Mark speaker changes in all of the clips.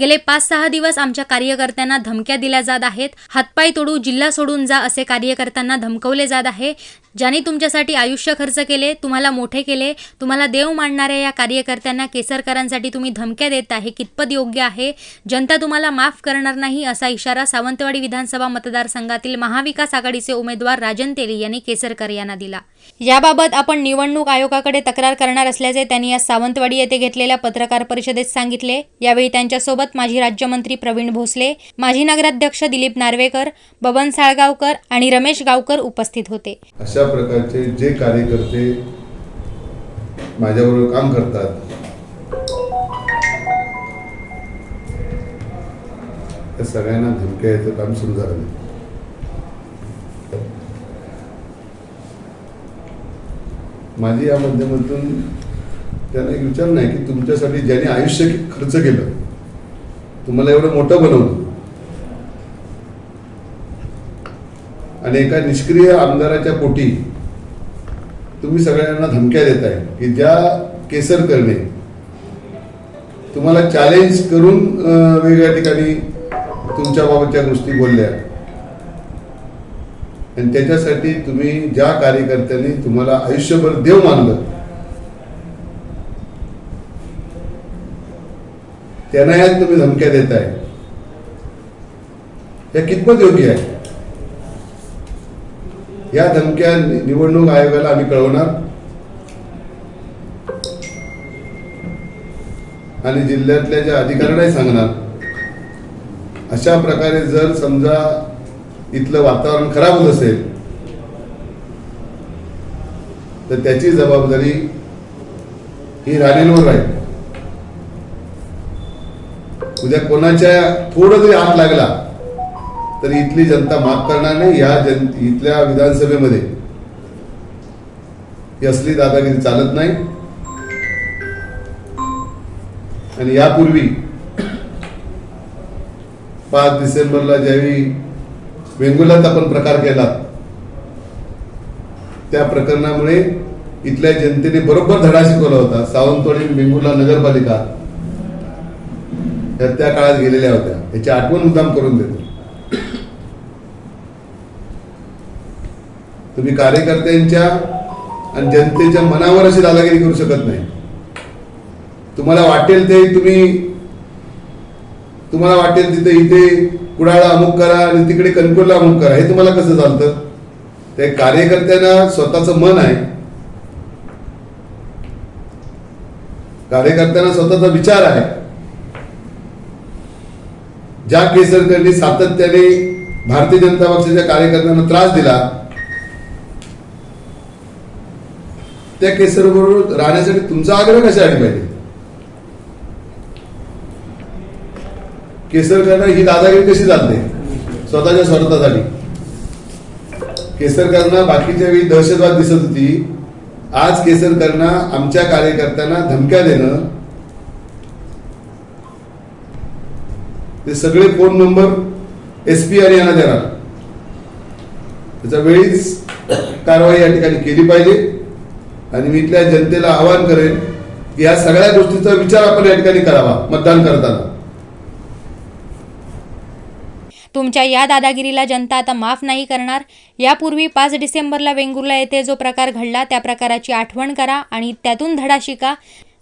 Speaker 1: गेले पाच सहा दिवस आमच्या कार्यकर्त्यांना धमक्या दिल्या जात आहेत. हातपाय तोडू जिल्हा सोडून जा असे कार्यकर्त्यांना धमकवले जात आहे. ज्यांनी तुमच्यासाठी आयुष्य खर्च केले तुम्हाला मोठे केले तुम्हाला देव मानणाऱ्या या कार्यकर्त्यांना केसरकरांसाठी तुम्ही धमक्या देत आहे कितपत योग्य आहे? जनता तुम्हाला माफ करणार नाही असा इशारा सावंतवाडी विधानसभा मतदारसंघातील महाविकास आघाडीचे उमेदवार राजन तेली यांनी केसरकर यांना दिला. याबाबत आपण निवडणूक आयोगाकडे तक्रार करणार असल्याचे त्यांनी आज सावंतवाडी येथे घेतलेल्या पत्रकार परिषदेत सांगितले. यावेळी त्यांच्या त्यांच्यासोबत माजी राज्यमंत्री प्रवीण भोसले माजी नगराध्यक्ष दिलीप नार्वेकर बबन साळगावकर आणि रमेश गावकर उपस्थित होते.
Speaker 2: अशा प्रकारचे जे कार्यकर्ते माझ्याबरोबर काम करतात त्या सगळ्यांना धमक्या याचं काम सुरू झालं. माझी या माध्यमातून त्यांना एक विचार नाही की तुमच्यासाठी ज्यांनी आयुष्य खर्च केलं तुम्हाला एवढं मोठं बनवलं. आणि एका निष्क्रिय आमदाराच्या पोटी तुम्ही सगळ्यांना धमक्या देताय की ज्या केसर करणे तुम्हाला चॅलेंज करून वेगळ्या ठिकाणी तुमच्या बाबतच्या गोष्टी बोलल्या. आणि त्याच्यासाठी तुम्ही ज्या कार्यकर्त्यांनी तुम्हाला आयुष्यभर देव मानलं त्यांना ह्यात तुम्ही धमक्या देताय. या कितपत योग्य आहे? या धमक्या निवडणूक आयोगाला आम्ही कळवणार. आणि जिल्ह्यातल्या ज्या अधिकाऱ्यांनाही सांगणार. अशा प्रकारे जर समजा इथलं वातावरण खराब होत असेल तर त्याची जबाबदारी ही राणेंवर राहील. उद्या कोणाच्या थोडं जरी हात लागला तर इथली जनता माफ करणार नाही. या जन इथल्या विधानसभेमध्ये ही असली दादागिरी चालत नाही. आणि यापूर्वी पाच डिसेंबरला ज्यावेळी वेंगुर्ल्यात आपण प्रकार केला त्या प्रकरणामुळे इथल्या जनतेने बरोबर धडा शिकवला होता. सावंतवाडी वेंगुर्ला नगरपालिका त्या त्या काळात गेलेल्या होत्या. याची आठवण मुद्दाम करून देतो. तुम्ही कार्यकर्त्यांच्या आणि जनतेच्या मनावर अशी दादागिरी करू शकत नाही. तुम्हाला वाटेल ते तुम्ही तुम्हाला वाटेल तिथे इथे कुडाळा अमुक करा आणि तिकडे कणकोरला अमुक करा. हे तुम्हाला कसं चालतं? ते कार्यकर्त्यांना स्वतःचं मन आहे. कार्यकर्त्यांना स्वतःचा विचार आहे. ज्या केसरकरनी सातत्याने भारतीय जनता पक्षाच्या कार्यकर्त्यांना त्रास दिला त्या केसर बरोबर राहण्यासाठी तुमचा आग्रह कशासाठी पाहिजे केसरकरनं ही दादागिरी कशी चालते स्वतःच्या स्वार्थासाठी. केसरकरांना बाकीच्या वेळी दहशतवाद दिसत होती. आज केसरकरांना आमच्या कार्यकर्त्यांना धमक्या देणं ते सगळे फोन नंबर एस पी आणि यांना देणार त्याच्या वेळीच कारवाई या ठिकाणी केली पाहिजे. आणि मी इथल्या जनतेला आवाहन करेन की या सगळ्या गोष्टीचा विचार आपण या ठिकाणी करावा मतदान करताना.
Speaker 1: तुमच्या या दादागिरीला जनता आता माफ नाही करणार. यापूर्वी पाच डिसेंबरला वेंगुर्ला येथे जो प्रकार घडला त्या प्रकाराची आठवण करा आणि त्यातून धडा शिका.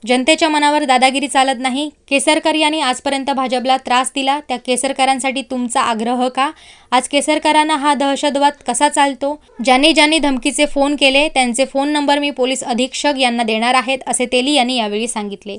Speaker 1: जनतेच्या मनावर दादागिरी चालत नाही. केसरकर यांनी आजपर्यंत भाजपला त्रास दिला. त्या केसरकरांसाठी तुमचा आग्रह का? आज केसरकरांना हा दहशतवाद कसा चालतो? ज्यांनी ज्यांनी धमकीचे फोन केले त्यांचे फोन नंबर मी पोलीस अधीक्षक यांना देणार आहेत असे तेली यांनी यावेळी सांगितले.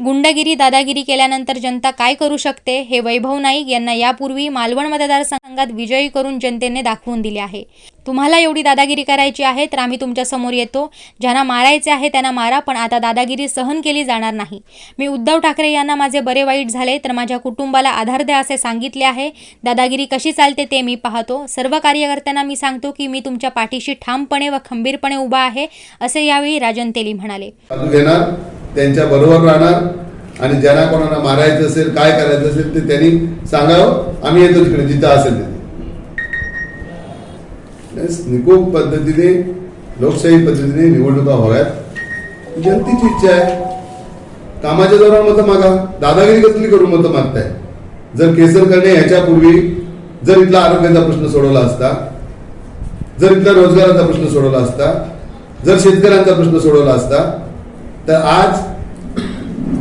Speaker 1: गुंडगिरी दादागिरी केल्यानंतर जनता काय करू शकते हे वैभव नाईक यांना यापूर्वी मालवण मतदारसंघात विजयी करून जनतेने दाखवून दिले आहे. तुम्हाला एवढी दादागिरी करायची आहे तर आम्ही तुमच्यासमोर येतो. ज्यांना मारायचे आहे त्यांना मारा पण आता दादागिरी सहन केली जाणार नाही. मी उद्धव ठाकरे यांना माझे बरे वाईट झाले तर माझ्या कुटुंबाला आधार द्या असे सांगितले आहे. दादागिरी कशी चालते ते मी पाहतो. सर्व कार्यकर्त्यांना मी सांगतो की मी तुमच्या पाठीशी ठामपणे व खंबीरपणे उभा आहे असे यावेळी राजन तेली म्हणाले.
Speaker 2: त्यांच्या बरोबर राहणार आणि ज्यांना कोणाला मारायचं असेल काय करायचं असेल ते त्यांनी सांगावं. आम्ही येतो तिकडे जिथं असेल तिथे. निकोप पद्धतीने लोकशाही पद्धतीने निवडणुका व्हाव्यात जनतेची इच्छा आहे. कामाच्या दौरान मतं मागा. दादागिरी कसली करून मतं मागताय? जर केसर करणे ह्याच्यापूर्वी जर इथला आरोग्याचा प्रश्न सोडवला असता जर इथला रोजगाराचा प्रश्न सोडवला असता जर शेतकऱ्यांचा प्रश्न सोडवला असता तर आज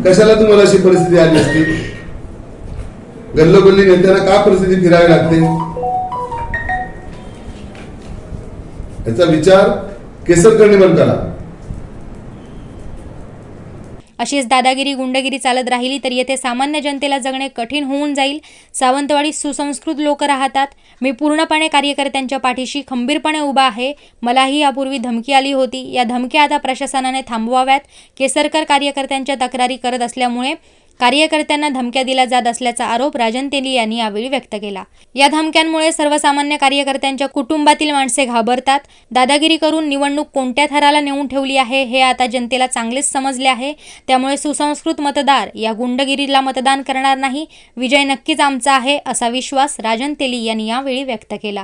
Speaker 2: कशाला तुम्हाला अशी परिस्थिती आली असती? गल्लोगल्ली नेत्यांना का परिस्थिती फिरावी लागते याचा विचार केसर पण करा
Speaker 1: अशीच दादागिरी गुंडगिरी चालत राहिली तर येथे सामान्य जनतेला जगणे कठीण होऊन जाईल. सावंतवाडी सुसंस्कृत लोक राहतात. मी पूर्णपणे कार्यकर्त्यांच्या पाठीशी खंबीरपणे उभा आहे. मलाही यापूर्वी धमकी आली होती. या धमक्या आता प्रशासनाने थांबवाव्यात. केसरकर कार्यकर्त्यांच्या तक्रारी करत असल्यामुळे कार्यकर्त्यांना धमक्या दिल्या जात असल्याचा आरोप राजन तेली यांनी यावेळी व्यक्त केला. या धमक्यांमुळे सर्वसामान्य कार्यकर्त्यांच्या कुटुंबातील माणसे घाबरतात. दादागिरी करून निवडणूक कोणत्या थराला नेऊन ठेवली आहे हे आता जनतेला चांगलेच समजले आहे. त्यामुळे सुसंस्कृत मतदार या गुंडगिरीला मतदान करणार नाही. विजय नक्कीच आमचा आहे असा विश्वास राजन तेली यांनी यावेळी व्यक्त केला.